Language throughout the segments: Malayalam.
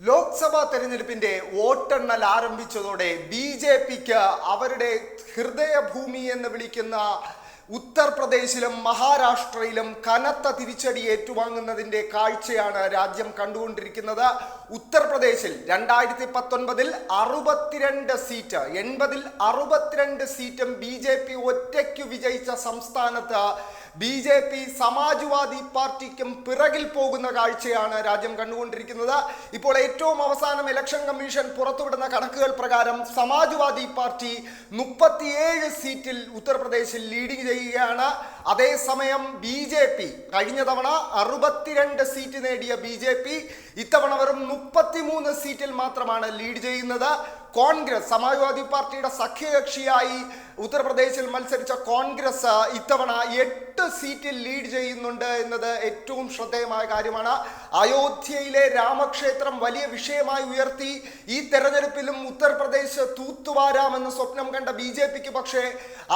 ലോക്സഭാ തെരഞ്ഞെടുപ്പിന്റെ വോട്ടെണ്ണൽ ആരംഭിച്ചതോടെ ബി ജെ പിക്ക് അവരുടെ ഹൃദയഭൂമി എന്ന് വിളിക്കുന്ന ഉത്തർപ്രദേശിലും മഹാരാഷ്ട്രയിലും കനത്ത തിരിച്ചടി ഏറ്റുവാങ്ങുന്നതിന്റെ കാഴ്ചയാണ് രാജ്യം കണ്ടുകൊണ്ടിരിക്കുന്നത്. ഉത്തർപ്രദേശിൽ രണ്ടായിരത്തി പത്തൊൻപതിൽ അറുപത്തിരണ്ട് സീറ്റ് എൺപതിൽ അറുപത്തിരണ്ട് സീറ്റും ബി ജെ പി ഒറ്റയ്ക്കു വിജയിച്ച സംസ്ഥാനത്ത് ബി ജെ പി സമാജ്വാദി പാർട്ടിക്കും പിറകിൽ പോകുന്ന കാഴ്ചയാണ് രാജ്യം കണ്ടുകൊണ്ടിരിക്കുന്നത്. ഇപ്പോൾ ഏറ്റവും അവസാനം ഇലക്ഷൻ കമ്മീഷൻ പുറത്തുവിടുന്ന കണക്കുകൾ പ്രകാരം സമാജ്വാദി പാർട്ടി മുപ്പത്തിയേഴ് സീറ്റിൽ ഉത്തർപ്രദേശിൽ ലീഡിംഗ് ചെയ്യുകയാണ്. അതേസമയം ബി ജെ പി കഴിഞ്ഞ തവണ അറുപത്തിരണ്ട് സീറ്റ് നേടിയ ബി ജെ പി ഇത്തവണ വെറും മുപ്പത്തിമൂന്ന് സീറ്റിൽ മാത്രമാണ് ലീഡ് ചെയ്യുന്നത്. കോൺഗ്രസ് സമാജ്വാദി പാർട്ടിയുടെ സഖ്യകക്ഷിയായി ഉത്തർപ്രദേശിൽ മത്സരിച്ച കോൺഗ്രസ് ഇത്തവണ എട്ട് സീറ്റിൽ ലീഡ് ചെയ്യുന്നുണ്ട് എന്നത് ഏറ്റവും ശ്രദ്ധേയമായ കാര്യമാണ്. അയോധ്യയിലെ രാമക്ഷേത്രം വലിയ വിഷയമായി ഉയർത്തി. ഈ തെരഞ്ഞെടുപ്പിലും ഉത്തർപ്രദേശ് തൂത്തുവാരാമെന്ന് സ്വപ്നം കണ്ട ബി ജെ പിക്ക് പക്ഷേ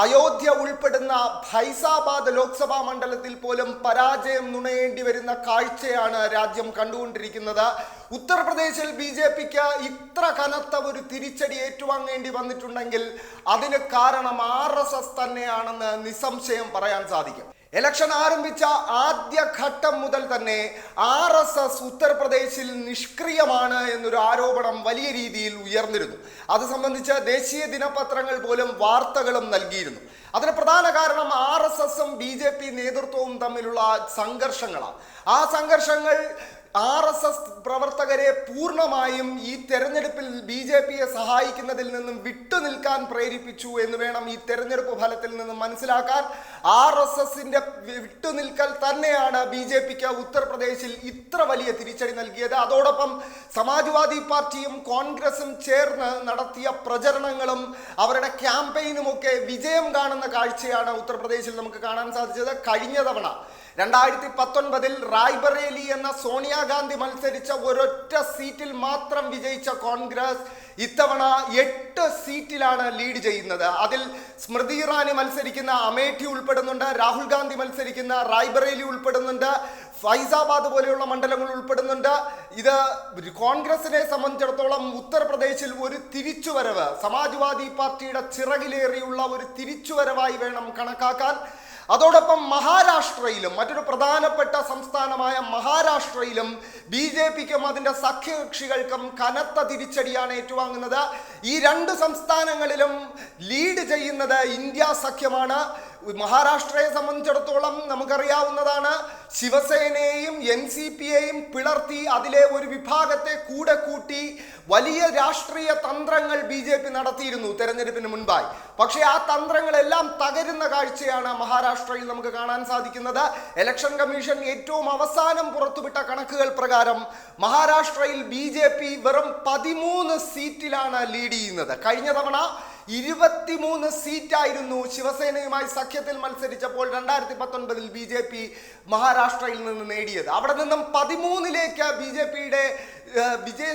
അയോധ്യ ഉൾപ്പെടുന്ന ഫൈസാബാദ് ലോക്സഭാ മണ്ഡലത്തിൽ പോലും പരാജയം നുണയേണ്ടി വരുന്ന കാഴ്ചയാണ് രാജ്യം കണ്ടുകൊണ്ടിരിക്കുന്നത്. ഉത്തർപ്രദേശിൽ ബി ജെ പിക്ക് ഇത്ര കനത്ത ഒരു തിരിച്ചടി ഏറ്റുവാങ്ങേണ്ടി വന്നിട്ടുണ്ടെങ്കിൽ അതിന് കാരണം ആർ എസ് എസ് തന്നെയാണെന്ന് നിസ്സംശയം പറയാൻ സാധിക്കും. ഇലക്ഷൻ ആരംഭിച്ച ആദ്യ ഘട്ടം മുതൽ തന്നെ ആർ എസ് എസ് ഉത്തർപ്രദേശിൽ നിഷ്ക്രിയമാണ് എന്നൊരു ആരോപണം വലിയ രീതിയിൽ ഉയർന്നിരുന്നു. അത് സംബന്ധിച്ച് ദേശീയ ദിനപത്രങ്ങൾ പോലും വാർത്തകളും നൽകിയിരുന്നു. അതിന് പ്രധാന കാരണം ആർ എസ് എസും ബി ജെ പി നേതൃത്വവും തമ്മിലുള്ള സംഘർഷങ്ങളാണ്. ആ സംഘർഷങ്ങൾ ആർ എസ് എസ് പ്രവർത്തകരെ പൂർണമായും ഈ തെരഞ്ഞെടുപ്പിൽ ബി ജെ പിയെ സഹായിക്കുന്നതിൽ നിന്നും വിട്ടുനിൽക്കാൻ പ്രേരിപ്പിച്ചു എന്ന് വേണം ഈ തെരഞ്ഞെടുപ്പ് ഫലത്തിൽ നിന്നും മനസ്സിലാക്കാൻ. ആർ എസ് എസിന്റെ വിട്ടുനിൽക്കൽ തന്നെയാണ് ബി ജെ പിക്ക് ഉത്തർപ്രദേശിൽ ഇത്ര വലിയ തിരിച്ചടി നൽകിയത്. അതോടൊപ്പം സമാജ്വാദി പാർട്ടിയും കോൺഗ്രസും ചേർന്ന് നടത്തിയ പ്രചരണങ്ങളും അവരുടെ ക്യാമ്പയിനും ഒക്കെ വിജയം കാണുന്ന കാഴ്ചയാണ് ഉത്തർപ്രദേശിൽ നമുക്ക് കാണാൻ സാധിച്ചത്. കഴിഞ്ഞ തവണ രണ്ടായിരത്തി പത്തൊൻപതിൽ റായ്ബറേലി എന്ന സോണിയാഗാന്ധി മത്സരിച്ച ഒരൊറ്റ സീറ്റിൽ മാത്രം വിജയിച്ച കോൺഗ്രസ് ഇത്തവണ എട്ട് സീറ്റിലാണ് ലീഡ് ചെയ്യുന്നത്. അതിൽ സ്മൃതി ഇറാനി മത്സരിക്കുന്ന അമേഠി ഉൾപ്പെടുന്നുണ്ട് രാഹുൽ ഗാന്ധി മത്സരിക്കുന്ന റായ്ബറേലി ഉൾപ്പെടുന്നുണ്ട് ഫൈസാബാദ് പോലെയുള്ള മണ്ഡലങ്ങൾ ഉൾപ്പെടുന്നുണ്ട്. ഇത് കോൺഗ്രസിനെ സംബന്ധിച്ചിടത്തോളം ഉത്തർപ്രദേശിൽ ഒരു തിരിച്ചുവരവ് സമാജ്വാദി പാർട്ടിയുടെ ചിറകിലേറിയുള്ള ഒരു തിരിച്ചുവരവായി വേണം കണക്കാക്കാൻ. അതോടൊപ്പം മഹാരാഷ്ട്രയിലും മറ്റൊരു പ്രധാനപ്പെട്ട സംസ്ഥാനമായ മഹാരാഷ്ട്രയിലും ബി ജെ പിക്കും അതിന്റെ സഖ്യകക്ഷികൾക്കും കനത്ത തിരിച്ചടിയാണ് ഏറ്റുവാങ്ങുന്നത്. ഈ രണ്ട് സംസ്ഥാനങ്ങളിലും ലീഡ് ചെയ്യുന്നത് ഇന്ത്യ സഖ്യമാണ്. മഹാരാഷ്ട്രയെ സംബന്ധിച്ചിടത്തോളം നമുക്കറിയാവുന്നതാണ് ശിവസേനയെയും എൻ സി പിയെയും പിളർത്തി അതിലെ ഒരു വിഭാഗത്തെ കൂടെ കൂട്ടി വലിയ രാഷ്ട്രീയ തന്ത്രങ്ങൾ ബി ജെ പി നടത്തിയിരുന്നു തെരഞ്ഞെടുപ്പിന് മുൻപായി. പക്ഷേ ആ തന്ത്രങ്ങളെല്ലാം തകരുന്ന കാഴ്ചയാണ് മഹാരാഷ്ട്രയിൽ നമുക്ക് കാണാൻ സാധിക്കുന്നത്. ഇലക്ഷൻ കമ്മീഷൻ ഏറ്റവും അവസാനം പുറത്തുവിട്ട കണക്കുകൾ പ്രകാരം മഹാരാഷ്ട്രയിൽ ബി വെറും പതിമൂന്ന് സീറ്റിലാണ് ലീഡ് ചെയ്യുന്നത്. കഴിഞ്ഞ തവണ ഇരുപത്തിമൂന്ന് സീറ്റായിരുന്നു ശിവസേനയുമായി സഖ്യത്തിൽ മത്സരിച്ചപ്പോൾ രണ്ടായിരത്തി പത്തൊൻപതിൽ ബി ജെ പി മഹാരാഷ്ട്രയിൽ നിന്ന് നേടിയത്. അവിടെ നിന്നും പതിമൂന്നിലേക്ക് ബി ജെ പിയുടെ വിജയ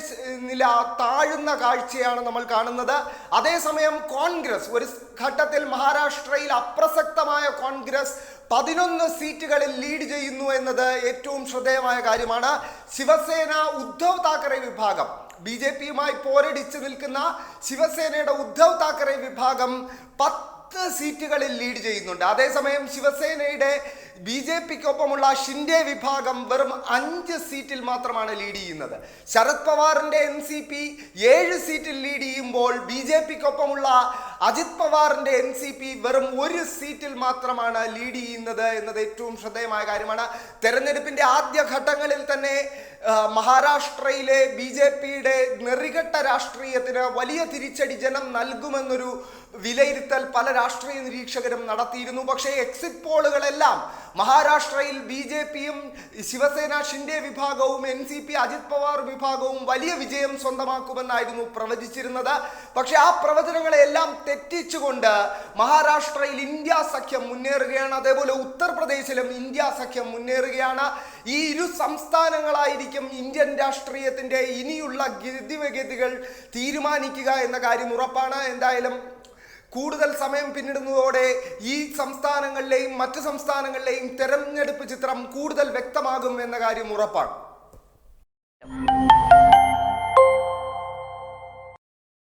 നില താഴുന്ന കാഴ്ചയാണ് നമ്മൾ കാണുന്നത്. അതേസമയം കോൺഗ്രസ് ഒരു ഘട്ടത്തിൽ മഹാരാഷ്ട്രയിൽ അപ്രസക്തമായ കോൺഗ്രസ് പതിനൊന്ന് സീറ്റുകളിൽ ലീഡ് ചെയ്യുന്നു എന്നത് ഏറ്റവും ശ്രദ്ധേയമായ കാര്യമാണ്. ശിവസേന ഉദ്ധവ് താക്കറെ വിഭാഗം ബി ജെ പിയുമായി പോരടിച്ചു നിൽക്കുന്ന ശിവസേനയുടെ ഉദ്ധവ് താക്കറെ വിഭാഗം പത്ത് സീറ്റുകളിൽ ലീഡ് ചെയ്യുന്നുണ്ട്. അതേസമയം ശിവസേനയുടെ ബി ജെ പിക്കൊപ്പമുള്ള ഷിൻഡെ വിഭാഗം വെറും അഞ്ച് സീറ്റിൽ മാത്രമാണ് ലീഡ് ചെയ്യുന്നത്. ശരത് പവാറിന്റെ എൻ സി പി ഏഴ് സീറ്റിൽ ലീഡ് ചെയ്യുമ്പോൾ ബി ജെ പിക്കൊപ്പമുള്ള അജിത് പവാറിന്റെ എൻ സി പി വെറും ഒരു സീറ്റിൽ മാത്രമാണ് ലീഡ് ചെയ്യുന്നത് എന്നത് ഏറ്റവും ശ്രദ്ധേയമായ കാര്യമാണ്. തെരഞ്ഞെടുപ്പിന്റെ ആദ്യ ഘട്ടങ്ങളിൽ തന്നെ മഹാരാഷ്ട്രയിലെ ബി ജെ പിയുടെ നെറികെട്ട രാഷ്ട്രീയത്തിന് വലിയ തിരിച്ചടി ജനം നൽകുമെന്നൊരു വിലയിരുത്തൽ പല രാഷ്ട്രീയ നിരീക്ഷകരും നടത്തിയിരുന്നു. പക്ഷേ എക്സിറ്റ് പോളുകളെല്ലാം മഹാരാഷ്ട്രയിൽ ബി ജെ പിയും ശിവസേന ഷിൻഡെ വിഭാഗവും N C P Ajit Pawar വിഭാഗവും വലിയ വിജയം സ്വന്തമാക്കുമെന്നായിരുന്നു പ്രവചിച്ചിരുന്നത്. പക്ഷേ ആ പ്രവചനങ്ങളെല്ലാം തെറ്റിച്ചുകൊണ്ട് മഹാരാഷ്ട്രയിൽ ഇന്ത്യ സഖ്യം മുന്നേറുകയാണ്. അതേപോലെ ഉത്തർപ്രദേശിലും ഇന്ത്യ സഖ്യം മുന്നേറുകയാണ്. ഈ ഇരു സംസ്ഥാനങ്ങളായിരിക്കും ഇന്ത്യൻ രാഷ്ട്രീയത്തിന്റെ ഇനിയുള്ള ഗതിവഗതികൾ തീരുമാനിക്കുക എന്ന കാര്യം ഉറപ്പാണ്. എന്തായാലും കൂടുതൽ സമയം പിന്നിടുന്നതോടെ ഈ സംസ്ഥാനങ്ങളിലെയും മറ്റ് സംസ്ഥാനങ്ങളിലെയും തെരഞ്ഞെടുപ്പ് ചിത്രം കൂടുതൽ വ്യക്തമാകും എന്ന കാര്യം ഉറപ്പാണ്.